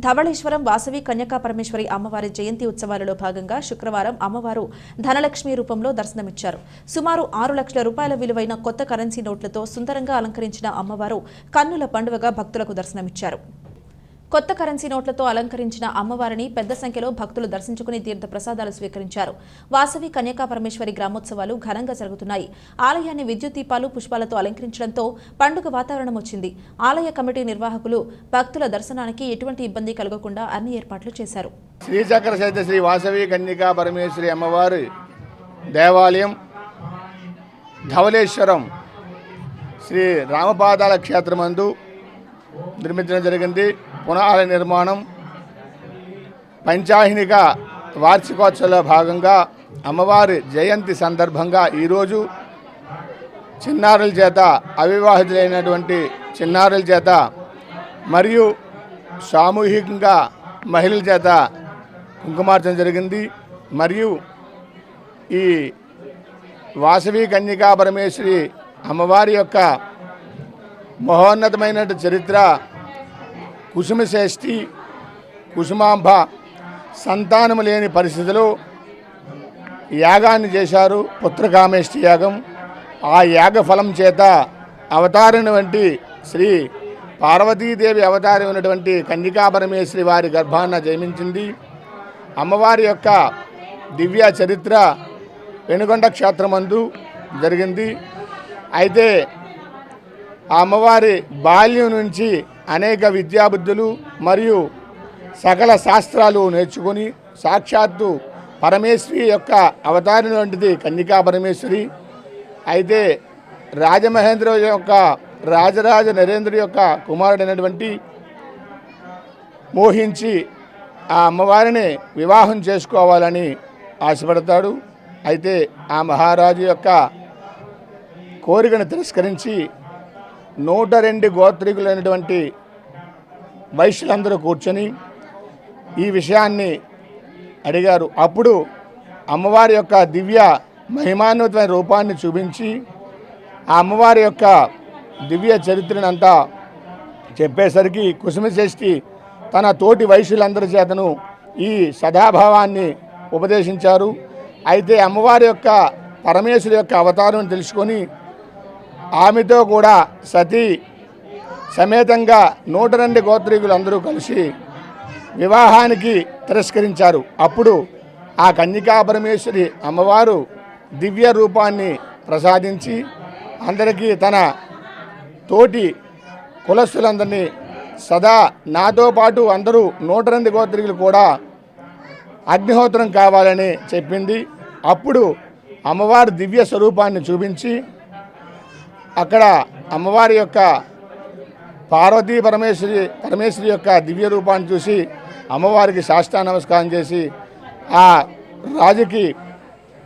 ధవళేశ్వరం వాసవి కన్యకా పరమేశ్వరి అమ్మవారి జయంతి ఉత్సవాలలో భాగంగా శుక్రవారం అమ్మవారు ధనలక్ష్మి రూపంలో దర్శనమిచ్చారు. సుమారు ఆరు లక్షల రూపాయల విలువైన కొత్త కరెన్సీ నోట్లతో సుందరంగా అలంకరించిన అమ్మవారు కన్నుల పండుగగా భక్తులకు దర్శనమిచ్చారు. కొత్త కరెన్సీ నోట్లతో అలంకరించిన అమ్మవారిని పెద్ద సంఖ్యలో భక్తులు దర్శించుకుని తీర్థ ప్రసాదాలు స్వీకరించారు. వాసవి కన్యకా పరమేశ్వరి గ్రామోత్సవాలు ఘనంగా జరుగుతున్నాయి. ఆలయాన్ని విద్యుత్ దీపాలు పుష్పాలతో అలంకరించడంతో పండుగ వాతావరణం వచ్చింది. ఆలయ కమిటీ నిర్వాహకులు భక్తుల దర్శనానికి ఎటువంటి ఇబ్బంది కలగకుండా అన్ని ఏర్పాట్లు చేశారు. శ్రీచక్ర సైత శ్రీ వాసవి కన్యకా పరమేశ్వరి అమ్మవారి దేవాలయం ధవళేశ్వరం శ్రీ రామపాదాల క్షేత్రమందు నిర్మించడం జరిగింది. పునాలయ నిర్మాణం పంచాహినిక వార్షికోత్సవంలో భాగంగా అమ్మవారి జయంతి సందర్భంగా ఈరోజు చిన్నారుల చేత అవివాహితులైనటువంటి చిన్నారుల చేత మరియు సామూహికంగా మహిళల చేత కుంకుమార్చన జరిగింది. మరియు ఈ వాసవి కన్యకా పరమేశ్వరి అమ్మవారి యొక్క మహోన్నతమైన చరిత్ర కుసుమశ్రేష్ఠి కుసుమాంబ సంతానము లేని పరిస్థితిలో యాగాన్ని చేశారు పుత్రకామేష్టి యాగం. ఆ యాగ ఫలం చేత అవతారినటువంటి శ్రీ పార్వతీదేవి అవతారమైనటువంటి కన్యకా పరమేశ్వరి వారి గర్భాన్న జన్మించింది. అమ్మవారి యొక్క దివ్య చరిత్ర వెనుగొండ క్షేత్రమందు జరిగింది. అయితే ఆ అమ్మవారి బాల్యం నుంచి అనేక విద్యాబుద్ధులు మరియు సకల శాస్త్రాలు నేర్చుకొని సాక్షాత్తు పరమేశ్వరి యొక్క అవతారం వంటిది కన్యకా పరమేశ్వరి. అయితే రాజమహేంద్ర యొక్క రాజరాజ నరేంద్ర యొక్క కుమారుడైనటువంటి మోహించి ఆ అమ్మవారిని వివాహం చేసుకోవాలని ఆశపడతాడు. అయితే ఆ మహారాజు యొక్క కోరికను తిరస్కరించి నూట రెండు గోత్రికులైనటువంటి వైశ్యులందరూ కూర్చొని ఈ విషయాన్ని అడిగారు. అప్పుడు అమ్మవారి యొక్క దివ్య మహిమాన్వితమైన రూపాన్ని చూపించి ఆ అమ్మవారి యొక్క దివ్య చరిత్రనంతా చెప్పేసరికి కుసుమశ్రేష్ఠి తన తోటి వైశ్యులందరి చేతను ఈ సదాభావాన్ని ఉపదేశించారు. అయితే అమ్మవారి యొక్క పరమేశ్వరి యొక్క అవతారం తెలుసుకొని ఆమెతో కూడా సతీ సమేతంగా నూట రెండు గోత్రీకులు అందరూ కలిసి వివాహానికి తిరస్కరించారు. అప్పుడు ఆ కన్యకా పరమేశ్వరి అమ్మవారు దివ్య రూపాన్ని ప్రసాదించి అందరికీ తన తోటి కులస్తులందరినీ సదా నాతో పాటు అందరూ నూట రెండు గోత్రికులు కూడా అగ్నిహోత్రం కావాలని చెప్పింది. అప్పుడు అమ్మవారి దివ్య స్వరూపాన్ని చూపించి అక్కడ అమ్మవారి యొక్క పార్వతీ పరమేశ్వరి పరమేశ్వరి యొక్క దివ్య రూపాన్ని చూసి అమ్మవారికి సాష్టా నమస్కారం చేసి ఆ రాజుకి